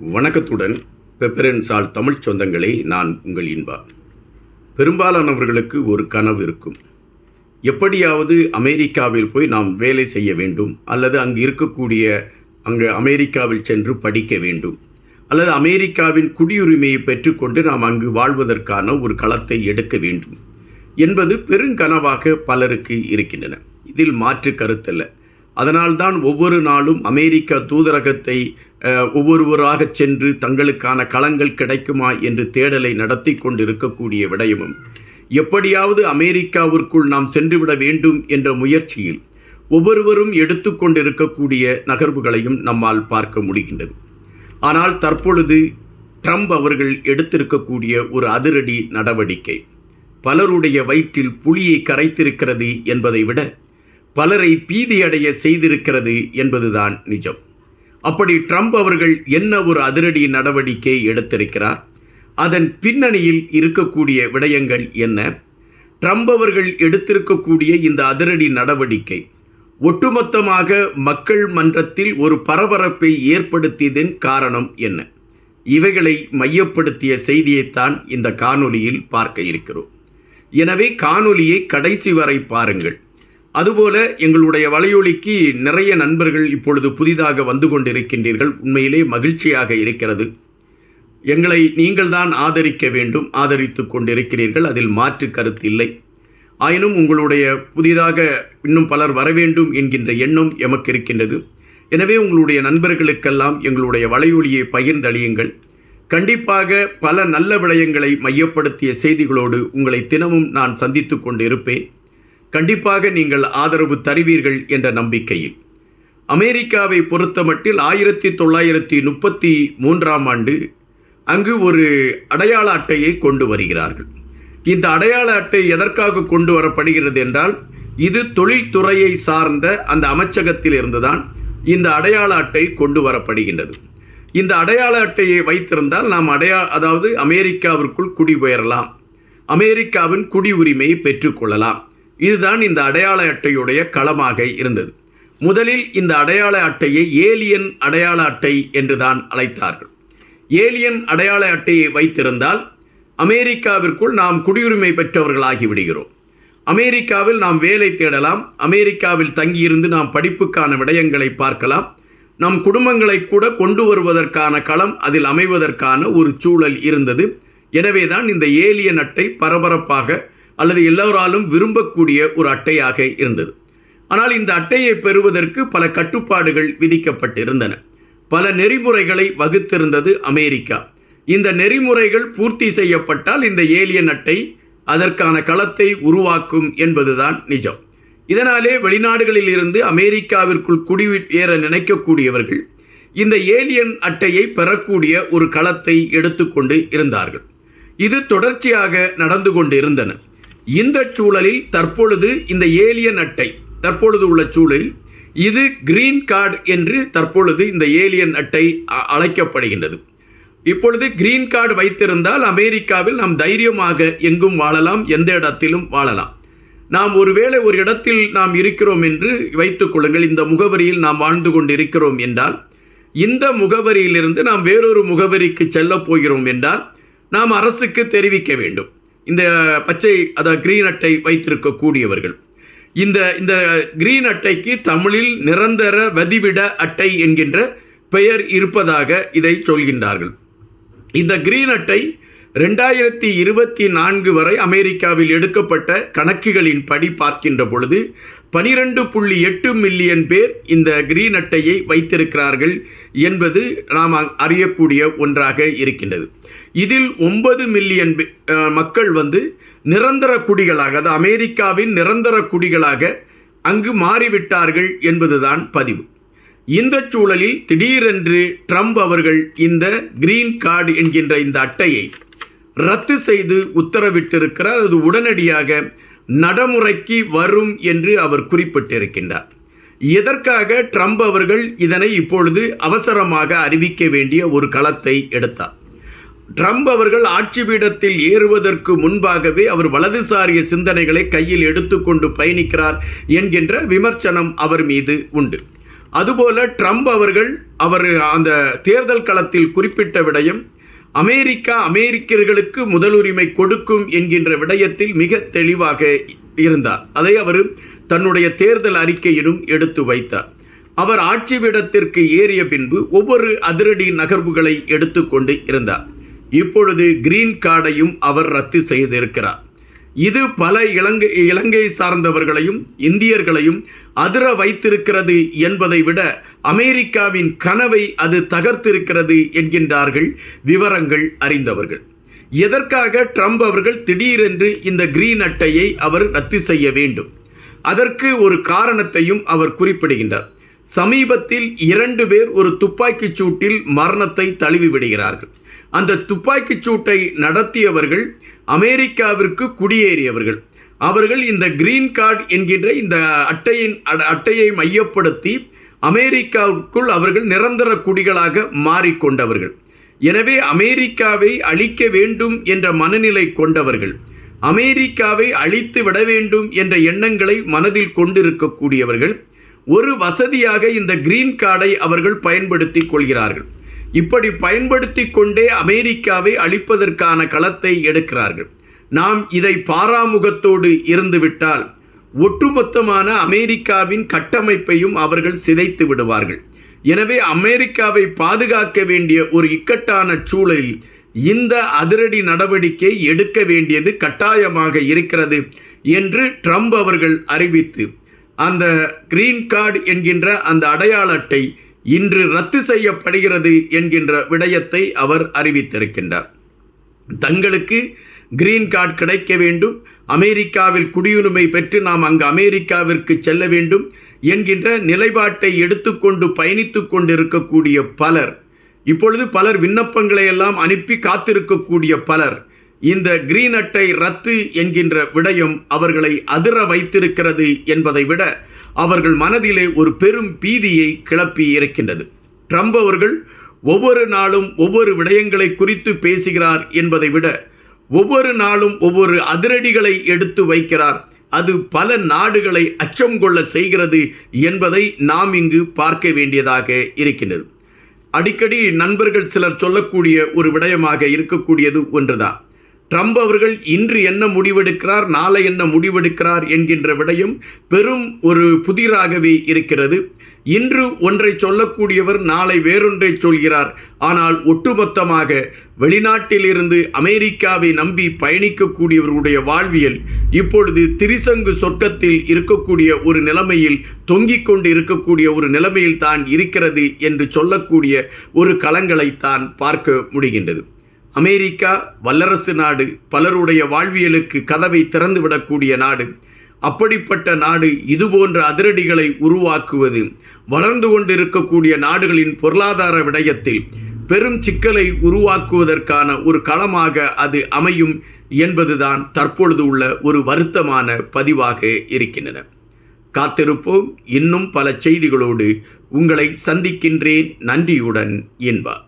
வணக்கத்துடன் பெப்பரன்ஸால் தமிழ் சொந்தங்களை நான் உங்கள் இன்பா. பெரும்பாலானவர்களுக்கு ஒரு கனவு இருக்கும். எப்படியாவது அமெரிக்காவில் போய் நாம் வேலை செய்ய வேண்டும் அல்லது அங்கு இருக்கக்கூடிய அங்கு அமெரிக்காவில் சென்று படிக்க வேண்டும் அல்லது அமெரிக்காவின் குடியுரிமையை பெற்றுக்கொண்டு நாம் அங்கு வாழ்வதற்கான ஒரு களத்தை எடுக்க வேண்டும் என்பது பெருங்கனவாக பலருக்கு இருக்கின்றன. இதில் மாற்று கருத்தல்ல. அதனால்தான் ஒவ்வொரு நாளும் அமெரிக்க தூதரகத்தை ஒவ்வொருவராக சென்று தங்களுக்கான களங்கள் கிடைக்குமா என்று தேடலை நடத்தி கொண்டிருக்கக்கூடிய விடயமும் எப்படியாவது அமெரிக்காவிற்குள் நாம் சென்றுவிட வேண்டும் என்ற முயற்சியில் ஒவ்வொருவரும் எடுத்துக்கொண்டிருக்கக்கூடிய நகர்வுகளையும் நம்மால் பார்க்க முடிகின்றது. ஆனால் தற்பொழுது ட்ரம்ப் அவர்கள் எடுத்திருக்கக்கூடிய ஒரு அதிரடி நடவடிக்கை பலருடைய வயிற்றில் புலியை கரைத்திருக்கிறது என்பதை விட பலரை பீதியடைய செய்திருக்கிறது என்பதுதான் நிஜம். அப்படி ட்ரம்ப் அவர்கள் என்ன ஒரு அதிரடி நடவடிக்கை எடுத்திருக்கிறார்? அதன் பின்னணியில் இருக்கக்கூடிய விடயங்கள் என்ன? ட்ரம்ப் அவர்கள் எடுத்திருக்கக்கூடிய இந்த அதிரடி நடவடிக்கை ஒட்டுமொத்தமாக மக்கள் மன்றத்தில் ஒரு பரபரப்பை ஏற்படுத்தியதன் காரணம் என்ன? இவைகளை மையப்படுத்திய செய்தியைத்தான் இந்த காணொலியில் பார்க்க இருக்கிறோம். எனவே காணொலியை கடைசி வரை பாருங்கள். அதுபோல எங்களுடைய வலையொலிக்கு நிறைய நண்பர்கள் இப்பொழுது புதிதாக வந்து கொண்டிருக்கின்றீர்கள். உண்மையிலே மகிழ்ச்சியாக இருக்கிறது. எங்களை நீங்கள்தான் ஆதரிக்க வேண்டும் ஆதரித்து கொண்டிருக்கிறீர்கள். அதில் மாற்று கருத்து இல்லை. ஆயினும் உங்களுடைய புதிதாக இன்னும் பலர் வர வேண்டும் என்கின்ற எண்ணம் எமக்கு இருக்கின்றது. எனவே உங்களுடைய நண்பர்களுக்கெல்லாம் எங்களுடைய வலையொலியை பகிர்ந்தளியுங்கள். கண்டிப்பாக பல நல்ல விடயங்களை மையப்படுத்திய செய்திகளோடு உங்களை தினமும் நான் சந்தித்து கொண்டு இருப்பேன் கண்டிப்பாக நீங்கள் ஆதரவு தருவீர்கள் என்ற நம்பிக்கையில். அமெரிக்காவை பொறுத்தமட்டில் ஆயிரத்தி தொள்ளாயிரத்தி முப்பத்தி மூன்றாம் ஆண்டு அங்கு ஒரு அடையாள அட்டையை கொண்டு வருகிறார்கள். இந்த அடையாள அட்டை எதற்காக கொண்டு வரப்படுகிறது என்றால் இது தொழில்துறையை சார்ந்த அந்த அமைச்சகத்தில் இருந்துதான் இந்த அடையாள அட்டை கொண்டு வரப்படுகின்றது. இந்த அடையாள அட்டையை வைத்திருந்தால் நாம் அடையா அதாவது அமெரிக்காவிற்குள் குடிபெயரலாம். அமெரிக்காவின் குடியுரிமையை பெற்றுக்கொள்ளலாம் இதுதான் இந்த அடையாள அட்டையுடைய களமாக இருந்தது. முதலில் இந்த அடையாள அட்டையை ஏலியன் அடையாள அட்டை என்று தான் அழைத்தார்கள். ஏலியன் அடையாள அட்டையை வைத்திருந்தால் அமெரிக்காவிற்குள் நாம் குடியுரிமை பெற்றவர்களாகி விடுகிறோம். அமெரிக்காவில் நாம் வேலை தேடலாம். அமெரிக்காவில் தங்கியிருந்து நாம் படிப்புக்கான விடயங்களை பார்க்கலாம். நம் குடும்பங்களை கூட கொண்டு வருவதற்கான களம் அதில் அமைவதற்கான ஒரு சூழல் இருந்தது. எனவேதான் இந்த ஏலியன் அட்டை பரபரப்பாக அல்லது எல்லோராலும் விரும்பக்கூடிய ஒரு அட்டையாக இருந்தது. ஆனால் இந்த அட்டையை பெறுவதற்கு பல கட்டுப்பாடுகள் விதிக்கப்பட்டிருந்தன. பல நெறிமுறைகளை வகுத்திருந்தது அமெரிக்கா. இந்த நெறிமுறைகள் பூர்த்தி செய்யப்பட்டால் இந்த ஏலியன் அட்டை அதற்கான களத்தை உருவாக்கும் என்பதுதான் நிஜம். இதனாலே வெளிநாடுகளில் இருந்து அமெரிக்காவிற்குள் குடியேற நினைக்கக்கூடியவர்கள் இந்த ஏலியன் அட்டையை பெறக்கூடிய ஒரு களத்தை எடுத்துக்கொண்டு இருந்தார்கள். இது தொடர்ச்சியாக நடந்து கொண்டு இருந்தன இந்த சூழலில் தற்பொழுது இந்த ஏலியன் அட்டை தற்பொழுது உள்ள சூழலில் இது கிரீன் கார்டு என்று தற்பொழுது இந்த ஏலியன் அட்டை அ- அழைக்கப்படுகின்றது. இப்பொழுது கிரீன் கார்டு வைத்திருந்தால் அமெரிக்காவில் நாம் தைரியமாக எங்கும் வாழலாம் எந்த இடத்திலும் வாழலாம். நாம் ஒருவேளை ஒரு இடத்தில் நாம் இருக்கிறோம் என்று வைத்துக் கொள்ளுங்கள் இந்த முகவரியில் நாம் வாழ்ந்து கொண்டு இருக்கிறோம் என்றால் இந்த முகவரியிலிருந்து நாம் வேறொரு முகவரிக்கு செல்லப் போகிறோம் என்றால் நாம் அரசுக்கு தெரிவிக்க வேண்டும். இந்த பச்சை அதாவது கிரீன் அட்டை வைத்திருக்கக்கூடியவர்கள். இந்த இந்த கிரீன் அட்டைக்கு தமிழில் நிரந்தர வதிவிட அட்டை என்கின்ற பெயர் இருப்பதாக இதை சொல்கின்றார்கள். இந்த கிரீன் அட்டை ரெண்டாயிரத்தி இருபத்தி நான்கு வரை அமெரிக்காவில் எடுக்கப்பட்ட கணக்குகளின் படி பார்க்கின்ற பொழுது பனிரெண்டு புள்ளி எட்டு மில்லியன் பேர் இந்த கிரீன் அட்டையை வைத்திருக்கிறார்கள் என்பது நாம் அறியக்கூடிய ஒன்றாக இருக்கின்றது. இதில் ஒன்பது மில்லியன் பே- மக்கள் வந்து நிரந்தர குடிகளாக அது அமெரிக்காவின் நிரந்தர குடிகளாக அங்கு மாறிவிட்டார்கள் என்பதுதான் பதிவு. இந்த சூழலில் திடீரென்று ட்ரம்ப் அவர்கள் இந்த கிரீன் கார்டு என்கின்ற இந்த அட்டையை ரத்து செய்து உத்தரவிட்டிருக்கிறார். அது உடனடியாக நடைமுறைக்கு வரும் என்று அவர் குறிப்பிட்டிருக்கின்றார். எதற்காக ட்ரம்ப் அவர்கள் இதனை இப்பொழுது அவசரமாக அறிவிக்க வேண்டிய ஒரு களத்தை எடுத்தார். ட்ரம்ப் அவர்கள் ஆட்சி பீடத்தில் ஏறுவதற்கு முன்பாகவே அவர் வலதுசாரிய சிந்தனைகளை கையில் எடுத்துக்கொண்டு பயணிக்கிறார் என்கின்ற விமர்சனம் அவர் மீது உண்டு. அதுபோல ட்ரம்ப் அவர்கள் அவர் அந்த தேர்தல் களத்தில் குறிப்பிட்ட விடயம் அமெரிக்கா அமெரிக்கர்களுக்கு முதலுரிமை கொடுக்கும் என்கின்ற விடயத்தில் மிக தெளிவாக இருந்தார். அதை அவர் தன்னுடைய தேர்தல் அறிக்கையிலும் எடுத்து வைத்தார். அவர் ஆட்சி விடத்திற்கு ஏறிய பின்பு ஒவ்வொரு அதிரடி நகர்வுகளை எடுத்துக்கொண்டு இருந்தார். இப்பொழுது கிரீன் கார்டையும் அவர் ரத்து செய்திருக்கிறார். இது பல இலங்கை இலங்கை சார்ந்தவர்களையும் இந்தியர்களையும் அதிர வைத்திருக்கிறது என்பதை விட அமெரிக்காவின் கனவை அது தகர்த்திருக்கிறது என்கின்றார்கள் விவரங்கள் அறிந்தவர்கள். எதற்காக ட்ரம்ப் அவர்கள் திடீரென்று இந்த கிரீன் அட்டையை அவர் ரத்து செய்ய வேண்டும்? அதற்கு ஒரு காரணத்தையும் அவர் குறிப்பிடுகின்றார். சமீபத்தில் இரண்டு பேர் ஒரு துப்பாக்கிச் சூட்டில் மரணத்தை தழுவி விடுகிறார்கள் அந்த துப்பாக்கிச் சூட்டை நடத்தியவர்கள் அமெரிக்காவிற்கு குடியேறியவர்கள். அவர்கள் இந்த கிரீன் கார்டு என்கின்ற இந்த அட்டையின் அட்டையை மையப்படுத்தி அமெரிக்காவுக்குள் அவர்கள் நிரந்தர குடிகளாக மாறிக்கொண்டவர்கள். எனவே அமெரிக்காவை அழிக்க வேண்டும் என்ற மனநிலை கொண்டவர்கள். அமெரிக்காவை அழித்து விட வேண்டும் என்ற எண்ணங்களை மனதில் கொண்டிருக்கக்கூடியவர்கள். ஒரு வசதியாக இந்த கிரீன் கார்டை அவர்கள் பயன்படுத்தி கொள்கிறார்கள். இப்படி பயன்படுத்தி கொண்டே அமெரிக்காவை அழிப்பதற்கான களத்தை எடுக்கிறார்கள். நாம் இதை பாராமுகத்தோடு இருந்துவிட்டால் ஒட்டுமொத்தமான அமெரிக்காவின் கட்டமைப்பையும் அவர்கள் சிதைத்து விடுவார்கள். எனவே அமெரிக்காவை பாதுகாக்க வேண்டிய ஒரு இக்கட்டான சூழலில் இந்த அதிரடி நடவடிக்கை எடுக்க வேண்டியது கட்டாயமாக இருக்கிறது என்று ட்ரம்ப் அவர்கள் அறிவித்து அந்த கிரீன் கார்டு என்கின்ற அந்த அடையாள அட்டை இன்று ரத்து செய்யப்படுகிறது என்கின்ற விடயத்தை அவர் அறிவித்திருக்கின்றார். தங்களுக்கு கிரீன் கார்டு கிடைக்க வேண்டும். அமெரிக்காவில் குடியுரிமை பெற்று நாம் அங்கு அமெரிக்காவிற்கு செல்ல வேண்டும் என்கின்ற நிலைப்பாட்டை எடுத்துக்கொண்டு பயணித்து கொண்டிருக்கக்கூடிய பலர் இப்பொழுது பலர் விண்ணப்பங்களை எல்லாம் அனுப்பி காத்திருக்கக்கூடிய பலர் இந்த கிரீன் அட்டை ரத்து என்கின்ற விடயம் அவர்களை அதிர வைத்திருக்கிறது என்பதை விட அவர்கள் மனதிலே ஒரு பெரும் பீதியை கிளப்பி இருக்கின்றது. ட்ரம்ப் அவர்கள் ஒவ்வொரு நாளும் ஒவ்வொரு விடயங்களை குறித்து பேசுகிறார் என்பதை விட ஒவ்வொரு நாளும் ஒவ்வொரு அதிரடிகளை எடுத்து வைக்கிறார். அது பல நாடுகளை அச்சம் கொள்ள செய்கிறது என்பதை நாம் இங்கு பார்க்க வேண்டியதாக இருக்கின்றது. அடிக்கடி நண்பர்கள் சிலர் சொல்லக்கூடிய ஒரு விடயமாக இருக்கக்கூடியது ஒன்றுதான். ட்ரம்ப் அவர்கள் இன்று என்ன முடிவெடுக்கிறார் நாளை என்ன முடிவெடுக்கிறார் என்கின்ற விடயம் பெரும் ஒரு புதிராகவே இருக்கிறது. இன்று ஒன்றை சொல்லக்கூடியவர் நாளை வேறொன்றை சொல்கிறார். ஆனால் ஒட்டுமொத்தமாக வெளிநாட்டிலிருந்து அமெரிக்காவை நம்பி பயணிக்கக்கூடியவர்களுடைய வாழ்வியல் இப்பொழுது திரிசங்கு சொர்க்கத்தில் இருக்கக்கூடிய ஒரு நிலைமையில் தொங்கிக் கொண்டு இருக்கக்கூடிய ஒரு நிலைமையில் தான் இருக்கிறது என்று சொல்லக்கூடிய ஒரு களங்களைத்தான் பார்க்க முடிகின்றது. அமெரிக்கா வல்லரசு நாடு பலருடைய வாழ்வியலுக்கு கதவை திறந்துவிடக்கூடிய நாடு. அப்படிப்பட்ட நாடு இதுபோன்ற அதிரடிகளை உருவாக்குவது வளர்ந்து கொண்டிருக்கக்கூடிய நாடுகளின் பொருளாதார விடயத்தில் பெரும் சிக்கலை உருவாக்குவதற்கான ஒரு களமாக அது அமையும் என்பதுதான் தற்பொழுது உள்ள ஒரு வருத்தமான பதிவாக இருக்கின்றன. காத்திருப்போம். இன்னும் பல செய்திகளோடு உங்களை சந்திக்கின்றேன். நன்றியுடன் என்பார்